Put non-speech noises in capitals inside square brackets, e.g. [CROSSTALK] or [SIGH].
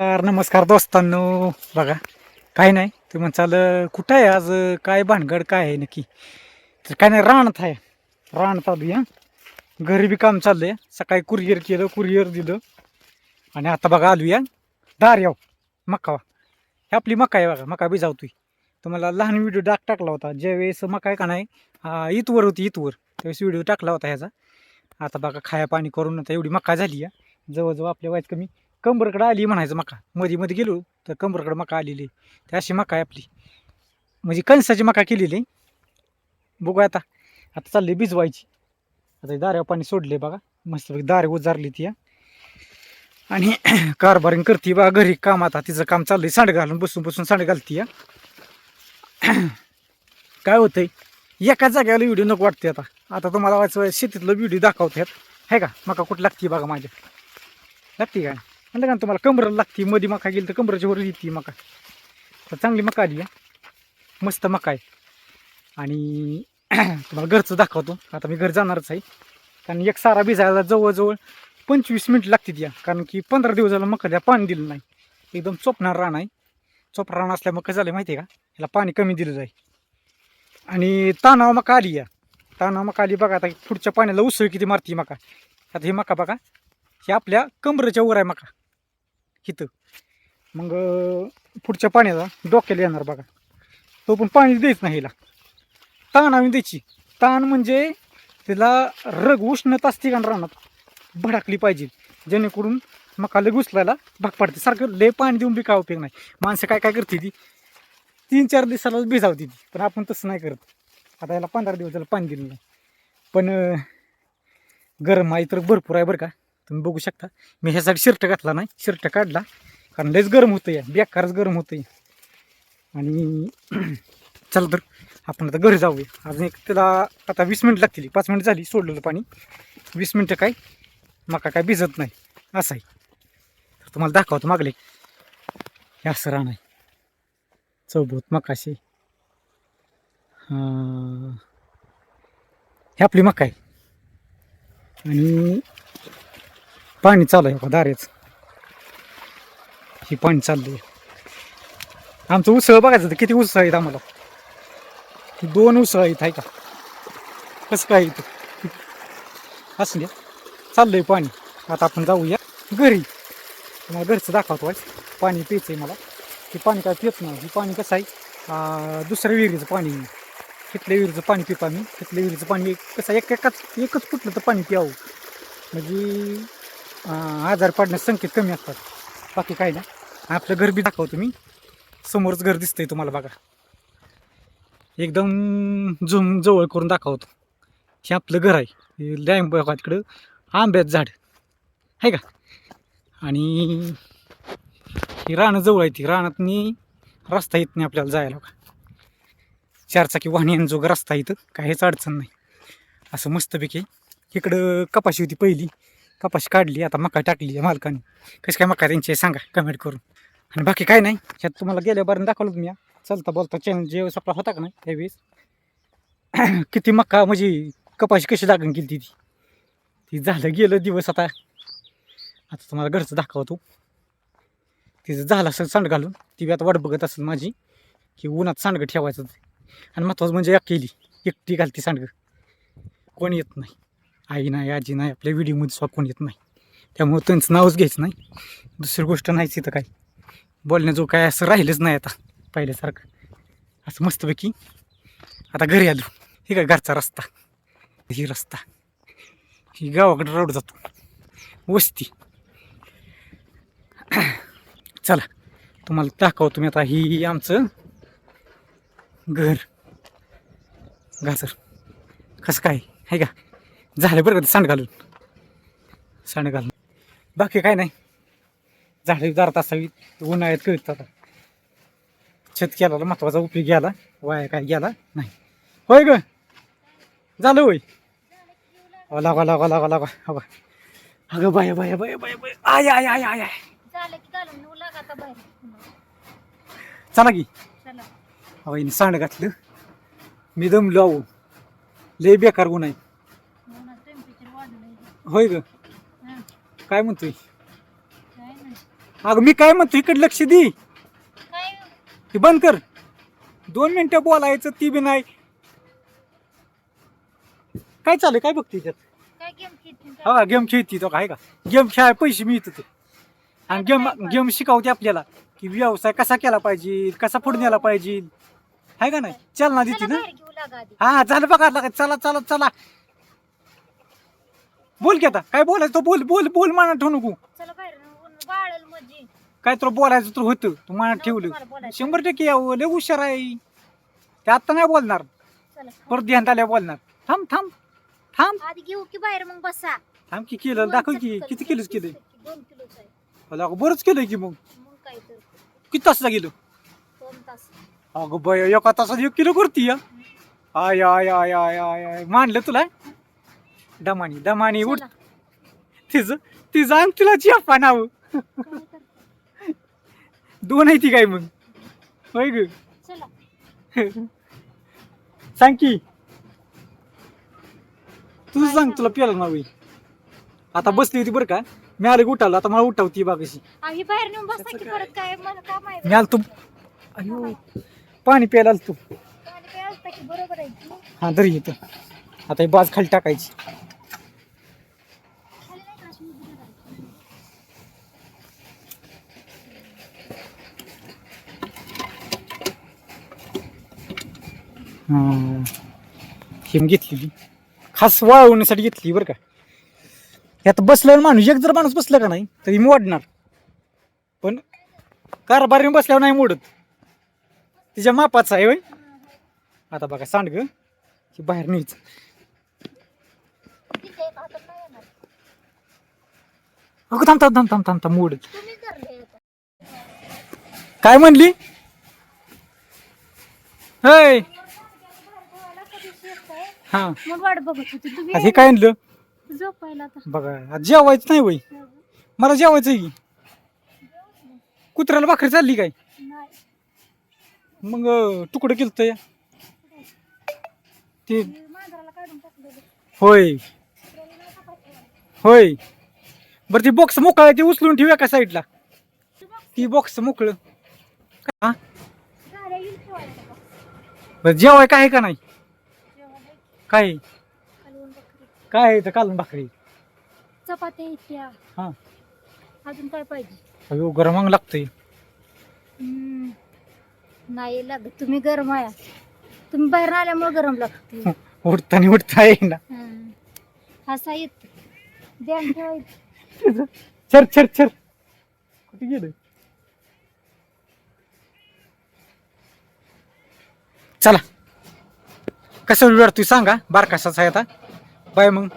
तर नमस्कार दोस्तांनो. बघा काय नाही तुम्ही म्हणचाल कुठं आहे आज? काय भानगड काय आहे नक्की? तर काय नाही राणत आहे. राहणत चालू हा. घरी बी काम आहे सकाळी कुरिअर केलं कुरिअर दिलं. आणि आता बघा आलू या दार याव मका हे आपली मका आहे बघा मका बिजावतोय तुम्हाला लहान व्हिडिओ डाक टाकला होता. ज्यावेळेस मका आहे का नाही हा, होती इथवर. त्यावेळेस व्हिडिओ टाकला होता ह्याचा. आता बघा खाया पाणी करून आता एवढी मका झाली आहे जवळजवळ आपल्या वयात कमी कंबरकडं आली म्हणायचं मका. मध्ये मध्ये गेलो तर कंबरकडं मका आलेली. ते अशी मका आहे आपली. म्हणजे कणसाची मका केलेली. आहे. बघू आता. आता चालली भिजवायची. आता दाऱ्यावर पाणी सोडले बघा. मस्त दारे उजारली ती आणि [CLEARS THROAT] कारभारिंग करते बा घरी काम. आता तिचं काम चाललंय. सांड घालून बसून बसून सांड घालती या [CLEARS THROAT] काय होतंय? एका जाग्याला व्हिडिओ नको वाटते आता. आता तुम्हाला वाच शेतीतलं व्हिडिओ दाखवतात आहे का? मका कुठं लागते बघा माझ्या. लागते काय म्हणलं का तुम्हाला कमराला लागते मध्ये मका गेली तर कमराच्या वर येते मका. तर चांगली मका आली आहे मस्त मका आहे. आणि [CLEARS THROAT] तुम्हाला घरचं दाखवतो. आता मी घर जाणारच आहे. कारण एक सारा भिजायला जवळजवळ पंचवीस मिनिट लागतील या. कारण की पंधरा दिवस झालं मका द्या पाणी दिलं नाही. एकदम चोपणार रान आहे. चोपणार रान असल्यामुळे कसं झालं माहिती आहे का? ह्याला पाणी कमी दिलं जाईल आणि तानाव मका आली या. तानाव मका आली बघा आता पुढच्या पाण्याला उसळ किती मारती मका. आता ही मका बघा हे आपल्या कमरेच्या वर आहे मका. इथं. मग पुढच्या पाण्याला डोक्याला येणार बघा. तो पण पाणी द्यायच नाही हिला. ताण आम्ही द्यायची. ताण म्हणजे तिला रग उष्णता असते का रानात भडकली पाहिजे. जेणेकरून मका लय घुसलायला भाग पाडते. सारखं लय पाणी देऊन बी काय उपयोग नाही. माणसं काय काय करते ती? तीन चार दिवसाला भिजावते ती. पण आपण तसं नाही करत. आता याला पंधरा दिवस झालं पाणी दिलं नाही. पण गरम आहे तर भरपूर आहे बरं का? तुम्ही बघू शकता. मी ह्यासाठी शर्ट घातला नाही. शर्ट काढला. कारण लयच गरम होतं या बेकारच गरम होतं या आणि [CLEARS THROAT] चला तर आपण आता घरी जाऊया. अजून एक त्याला आता वीस मिनिट लागतील. पाच मिनिट झाली सोडलेलं पाणी. वीस मिनटं काय? मका काय भिजत नाही. असं आहे. तर तुम्हाला दाखवतो मागले. हे असं राहणार. चौभूत मकाशी. हे आपली मका आहे. आणि पाणी चालू आहे दारेच. हे पाणी चाललंय. आमचं उसळ बघायचं होतं किती उसळ आहेत आम्हाला. दोन उसळ आहेत आहे का? कसं काय इथं? असं द्या चाललंय पाणी. आता आपण जाऊया घरी. मला घरचं दाखवतो आज. पाणी प्यायचं आहे मला. हे पाणी काय पित नाही. हे पाणी कसं आहे? दुसऱ्या विहिरीचं पाणी. तिथल्या विहिरीचं पाणी पितो आम्ही. तिथल्या विहिरीचं पाणी कसं एक एकाच एकच कुठलं तर पाणी प्यावं. म्हणजे आजार पडण्यास संकेत कमी असतात. बाकी काय ना आपलं घर बी दाखवतो मी. समोरच घर दिसतंय तुम्हाला बघा. एकदम झुम जवळ करून दाखवतो. हे आपलं घर आहे. हे बघा तिकडं. आंब्यात झाड. आहे का? आणि ही रानं जवळ आहे ती रानातनी रस्ता येत नाही आपल्याला जायला बघा. चारचाकी वाहण्यांजोग रस्ता येतं काहीच अडचण नाही. असं मस्तपैकी इकडं कपाशी होती पहिली. कपाशी काढली आता मका टाकली आहे मालकाने. कशी काय मका त्यांची सांगा कमेंट करून. आणि बाकी काय नाही ह्यात तुम्हाला गेल्यापर्यंत दाखवलं तुम्ही चलता बोलता चॅनल जेव सप्ला होता का नाही त्यावेळेस. [CLEARS THROAT] किती मका म्हणजे कपाशी कशी लागून गेली ती ती. झालं गेलं दिवस आता. आता तुम्हाला घरचं दाखवतो. तिचं झालं असेल सांड घालून ती बी आता वाट बघत असेल माझी की उन्हात सांडगं ठेवायचं आणि महत्वाचं म्हणजे एक केली एकटी घालती सांडगं. कोणी येत नाही. आई नाही आजी नाही आपल्या व्हिडिओमध्ये स्वाकून येत नाही. त्यामुळं त्यांचं नावच घ्यायचं नाही. दुसरी गोष्ट नाहीच इथं काय बोलण्याजो काय असं राहिलंच नाही आता पहिल्यासारखं. असं मस्तपैकी आता घरी आलो. हे काय घरचा रस्ता? ही रस्ता. ही गावाकडे रोड जातो. वस्ती. [CLEARS THROAT] चला तुम्हाला दाखवतो तुम्ही आता ही आमचं घर. घासर. कसं काय? आहे का? झालं बरं का ते सांड घालून. सांड घालून. बाकी काय नाही. झाडे दारात असावी उन्हाळ्यात कळत आता. छत केला महत्त्वाचा उपयोग गेला वाया काय गेला नाही. होय ग. झालं होय. लागा लागा लागा लागा. अगं अगं bye bye bye bye bye. I आय आय आय चला की. हिने सांड घातलं. मी दमलो अहो. लय बेकार गुण आहे. होय ग. हां. काय म्हणतोय? काय नाही. अगं मी काय म्हणतो इकडे लक्ष दे. काय? ते बंद कर. दोन मिनिटं बोलायचं ती बी नाही. काय चालू काय बघते त्यात? काय गेम खेळतील हा गेम खेळती तो काय का? गेम खेळाय पैसे मिळत होते आणि गेम गेम शिकवते आपल्याला की व्यवसाय कसा केला पाहिजे कसा पुढे नेला पाहिजे. आहे का नाही? चालना देते चला ना. बाहेर घेऊ लागा आधी. हा झालं बघा. चला चला चला. बोल की आता. काय बोलायचं तो बोल बोल बोल माना ठेवू नको. चला बाहेर बाळल काय तुला बोलायचं तर होतं. तू मानात ठेवलं. बोलायचं. शंभर टक्के यावं. लय हुशार आहे. ते आता नाही बोलणार. चला. परत ध्यान आल्या बोलणार. थांब थांब थांब. आधी घेऊ की बाहेर मग बसा. थांब की केलं. दाखव की किती किलोच केलंय. दोन किलोच आहे. मला अगं बरंच केलंय की मग. मग काय तर. किती तासला गेलो? दोन तास. अगं बाय एका तासात एक किलो करती या आय आय आय आय आय आय. मानलं तुला? दमानी दमानी उठ. तिचं तिचं आणि तुला चिप्पा नाव. दोन आहे ती काय मग? होय ग. चला. सांग की. तू सांग तुला प्याला नाव. आता बसली होती बरं का? मी आले उठालो आता मला उठावती बा कशी आम्ही बाहेर नेऊन बसा की परत काय मला काय माहिती मी आलो तू अयो पाणी प्यायला आलो तू पाणी की बरोबर आहे हा तरी येतं आता ही बाज खाली टाकायची खाली नाही का अशी उभी राहायची? हा. हिम घेतलेली खास वाळवण्यासाठी घेतली बरं का. यात बसल्यावर माणूस एक जर माणूस बसला का नाही तरी मोडणार पण कारभारीने बसल्यावर नाही मोडत. तिच्या मापाचा आहे होय. आता बघा सांडग की बाहेर न्यायचं. अगं थांब थांब थांब थांब थांब थांब होते. काय म्हणली? होय बाहेर ठेवायला कधी शेत आहे. हा. मग वाट बघत होती. तुम्ही आता हे काय आणलं? झोपायला आता. बघा आज जेवायचं नाही वय. मला जेवायचं की कुत्र्याला भाकरी चालली काय? नाही. मग अं, तुकडं केलं या. ते मी मांजराला काढून टाकलेलं. होय. होय. बरं ती बॉक्स मोकळा आहे ती उचलून ठेवूया का साईडला ती बॉक्स मोकळं. हा गाड्या येईल ठेवायला. का box? बरं जेवाय काय आहे का नाही? काय? कालवण काय आहे कालून भाकरी? चपात्या हा. अजून काय पाहिजे? अयो गरमांग लागतंय. हम्म. नाही लागत. तुम्ही गरम आहे तुम्ही बाहेर आल्यामुळे गरम लागते उठताना उठता येईना असा येत. ध्यान ठेवायचं. छर छर छर कुठे गेलं चला. कसं वेळ तू सांगा? बारकासाचा आहे आता. बाय मग.